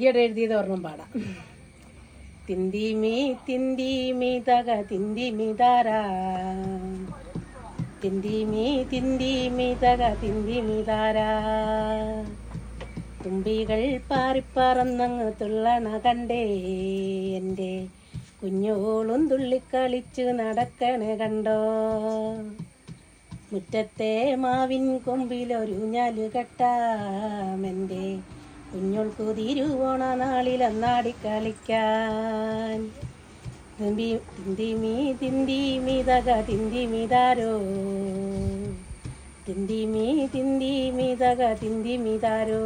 ഈയിടെ എഴുതിയത് ഒരെണ്ണം പാടാം. തിന്തിമി തിന്തിമി തക തിന്തിമി താരാ തിന്തിമി തിന്തിമി തക തിന്തിമി താരാ തുമ്പികൾ പാറിപ്പറന്നങ്ങ് തുള്ളണ കണ്ടേ. എന്റെ കുഞ്ഞോളും തുള്ളിക്കളിച്ച് നടക്കണ കണ്ടോ. മുറ്റത്തെ മാവിൻ കൊമ്പിലൊരു ഞാൽ കെട്ടാമെന്റെ കുഞ്ഞോൾക്കു തിരുവോണ നാളിൽ അന്നാടി കളിക്കാൻ. തിന്തി തിന്തിമീ തിന്തിമീ തക തിന്തിമീ തിന്തിമീ തക തിന്തിമിതാരോ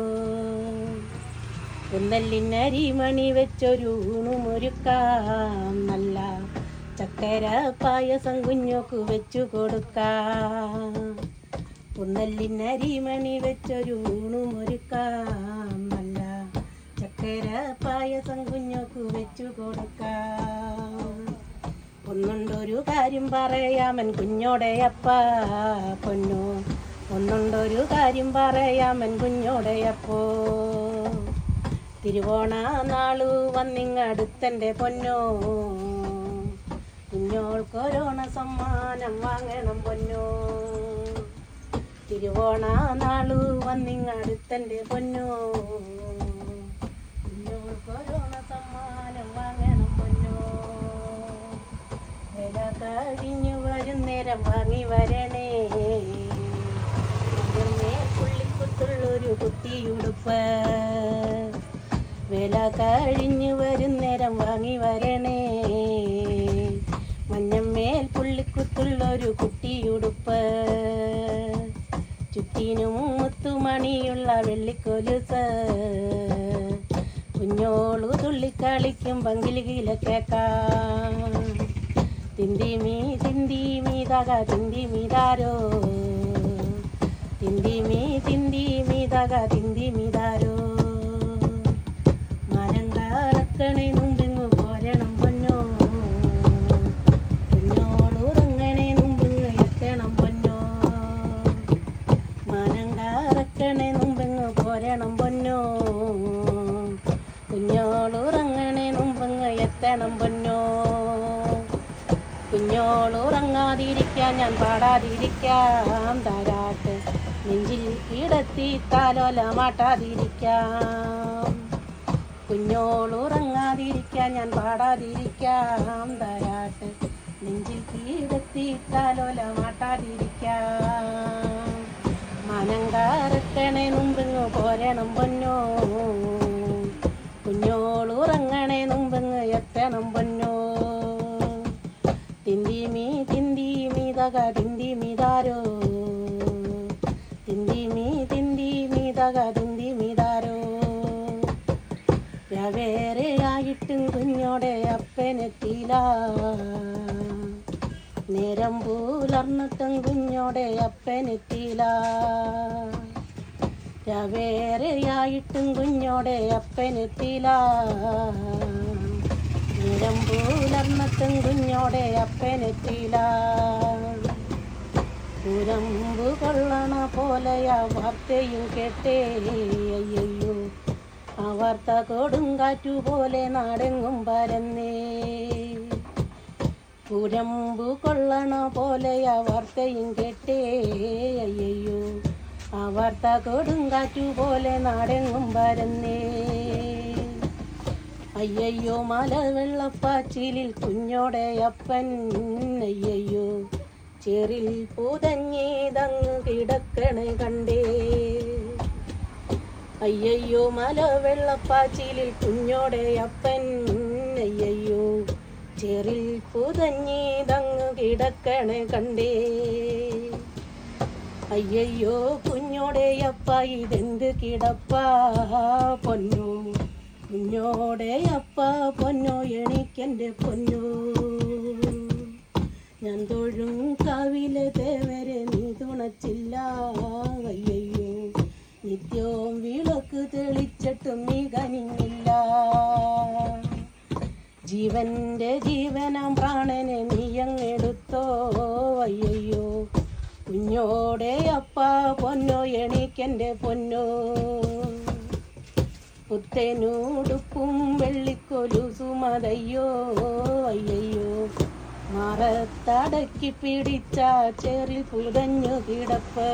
കുന്നല്ലിനരിമണി വെച്ചൊരു ഊണുമൊരുക്കാം നല്ല ചക്കര പായസം കുഞ്ഞോക്ക് വെച്ചു കൊടുക്കാം. കുന്നല്ലിനരിമണി വെച്ചൊരു ഊണുമൊരുക്കാം ചക്കര പായസം കുഞ്ഞോക്ക് വെച്ചു കൊടുക്കാം. ഒന്നുണ്ടൊരു കാര്യം പറയാമൻ കുഞ്ഞോടെ അപ്പ പൊന്നു. ഒന്നുണ്ടൊരു കാര്യം പറയാമൻ കുഞ്ഞോടെ അപ്പോ. തിരുവോണ നാളു വന്നിങ്ങടുത്തന്റെ പൊന്നോ. കുഞ്ഞോൾക്കൊരോണ സമ്മാനം വാങ്ങണം പൊന്നോ. തിരുവോണ നാളു വന്നിങ്ങടുത്തന്റെ പൊന്നോ. കുഞ്ഞോൾക്കൊരോണ സമ്മാനം വാങ്ങണം പൊന്നോ. വില കഴിഞ്ഞു വരും നേരം വാങ്ങി വരണേ. പുള്ളിക്കുത്തുള്ളൊരു കുട്ടിയുടുപ്പ്. വില കഴിഞ്ഞു വരും നേരം വാങ്ങി വരണേ. മഞ്ഞമ്മേൽ പുള്ളിക്കുത്തുള്ളൊരു കുട്ടിയുടുപ്പ്. ചുറ്റിനും മുത്തുമണിയുള്ള വെള്ളിക്കൊലുസ്. കുഞ്ഞോളു തുള്ളിക്കളിക്കും പങ്കിലുകില കേക്കാം തിന്തിമീ തിന്തിമീ തക തിന്തിമിതാരോ തിന്തിമീ തിന്തിമീ തക തിന്തിമിതാരോ മരം കാറക്കണേ മുമ്പിങ്ങ് പൊന്നോ? പൊന്നോ കുഞ്ഞോളുറങ്ങാതിരിക്കാൻ ഞാൻ പാടാതിരിക്കാം താരാട്ട് നെഞ്ചിൽ കിടത്തി താലോല മാട്ടാതിരിക്കാം. കുഞ്ഞോളുറങ്ങാതിരിക്കാൻ ഞാൻ പാടാതിരിക്കാം താരാട്ട് നെഞ്ചിൽ കിടത്തി താലോല മാട്ടാതിരിക്കാം. മനം കാറക്കണേ മുമ്പിങ്ങ് പോരണം പൊന്നോ? തിന്തിമീ തക തിന്തിമിതാരോ തിന്തിമീ തിന്തിമീ തക തിന്തിമിതാരോ വേറെയായിട്ടും കുഞ്ഞോടെ അപ്പനെത്തിയില്ല. നേരം പൂലർന്നിട്ടും കുഞ്ഞോടെ അപ്പനെത്തിയില്ല. വേറെയായിട്ടും കുഞ്ഞോടെ അപ്പനെത്തിയില്ല. നേരം പൂലർന്നിട്ടും കുഞ്ഞോടെ അപ്പനെത്തിയില്ല. കുരമ്പ് കൊള്ളണ പോലെയ വാർത്തയും കേട്ടേ. അയ്യോ ആ വാർത്ത കൊടുങ്കാറ്റു പോലെ നാടെങ്ങും പരന്നേ. കുരമ്പു കൊള്ളണ പോലെയ വാർത്തയും കേട്ടേ. അയ്യോ ആ വാർത്ത കൊടുങ്കാറ്റു പോലെ നാടെങ്ങും പരന്നേ. അയ്യയ്യോ മലവെള്ളപ്പാച്ചിലിൽ കുഞ്ഞോടെ അപ്പൻ. അയ്യയ്യോ ചെറിൽ പുതഞ്ഞേതങ്ങ് കിടക്കണേ കണ്ടേ. അയ്യയ്യോ മലവെള്ളപ്പാച്ചിലിൽ കുഞ്ഞോടെ അപ്പൻ. അയ്യയ്യോ ചെറിൽ പുതഞ്ഞേതങ്ങ് കിടക്കണേ കണ്ടേ. അയ്യയ്യോ കുഞ്ഞോടെ അപ്പ ഇതെന്ത് കിടപ്പാ? പൊന്നു കുഞ്ഞോടെ അപ്പ പൊന്നോ എണിക്കെന്റെ പൊന്നു. ഞാൻ തൊഴും കാവിലെ തേവരെ നീ തുണച്ചില്ല. അയ്യയ്യോ നിത്യവും വിളക്ക് തെളിച്ചിട്ടും നീ കനിഞ്ഞില്ല. ജീവന്റെ ജീവനം പ്രാണനെ നീ അങ്ങെടുത്തോ. അയ്യയ്യോ കുഞ്ഞോടെ അപ്പ പൊന്നോ എണീക്കെന്റെ പൊന്നോ. പുത്തനൂടുപ്പും വെള്ളിക്കൊലുസുമതയ്യോ അയ്യയ്യോ മറത്തടക്കി പിടിച്ച ചെറിൽ പുതഞ്ഞു കിടപ്പ്.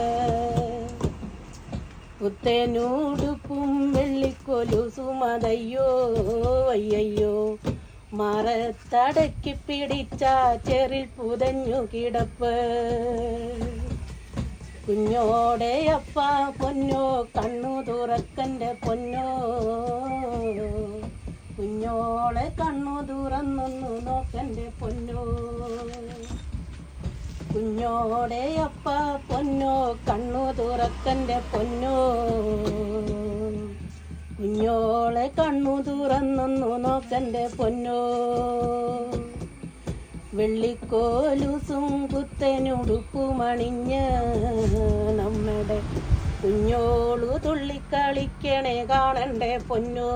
കുത്തേനൂടുപ്പും വെള്ളിക്കൊലു സുമതയ്യോ അയ്യയ്യോ. മറത്തടക്കി പിടിച്ച ചെറിൽ പുതഞ്ഞു കിടപ്പ്. കുഞ്ഞോടെ അപ്പ പൊന്നോ കണ്ണു തുറക്കന്റെ പൊന്നോ. കുഞ്ഞോളെ കണ്ണു തുറന്നൊന്നു നോക്കന്റെ പൊന്നോ. കുഞ്ഞോടെ അപ്പ പൊന്നോ കണ്ണു തുറക്കന്റെ പൊന്നോ. കുഞ്ഞോളെ കണ്ണു തുറന്നൊന്നു നോക്കന്റെ പൊന്നോ. വെള്ളിക്കോലുസും കുത്തനുടുപ്പുമണിഞ്ഞ് നമ്മുടെ കുഞ്ഞോളു തുള്ളിക്കളിക്കണേ കാണണ്ടേ പൊന്നോ.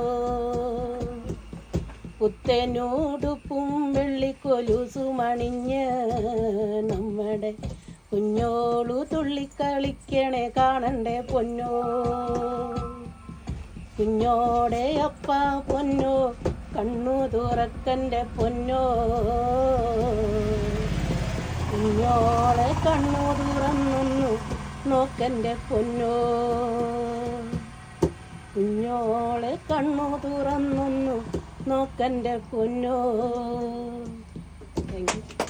പുത്തനുടുപ്പും വെള്ളിക്കൊലുസുമണിഞ്ഞ് നമ്മുടെ കുഞ്ഞോളു തുള്ളിക്കളിക്കണേ കാണണ്ടേ പൊന്നോ? കുഞ്ഞോടെ അപ്പ പൊന്നോ കണ്ണു തുറക്കന്റെ പൊന്നോ? കുഞ്ഞോളെ കണ്ണു തുറന്നു നോക്കന്റെ പൊന്നോ? കുഞ്ഞോളെ കണ്ണു തുറന്നു നോക്കന്റെ പൊന്നോ. Thank you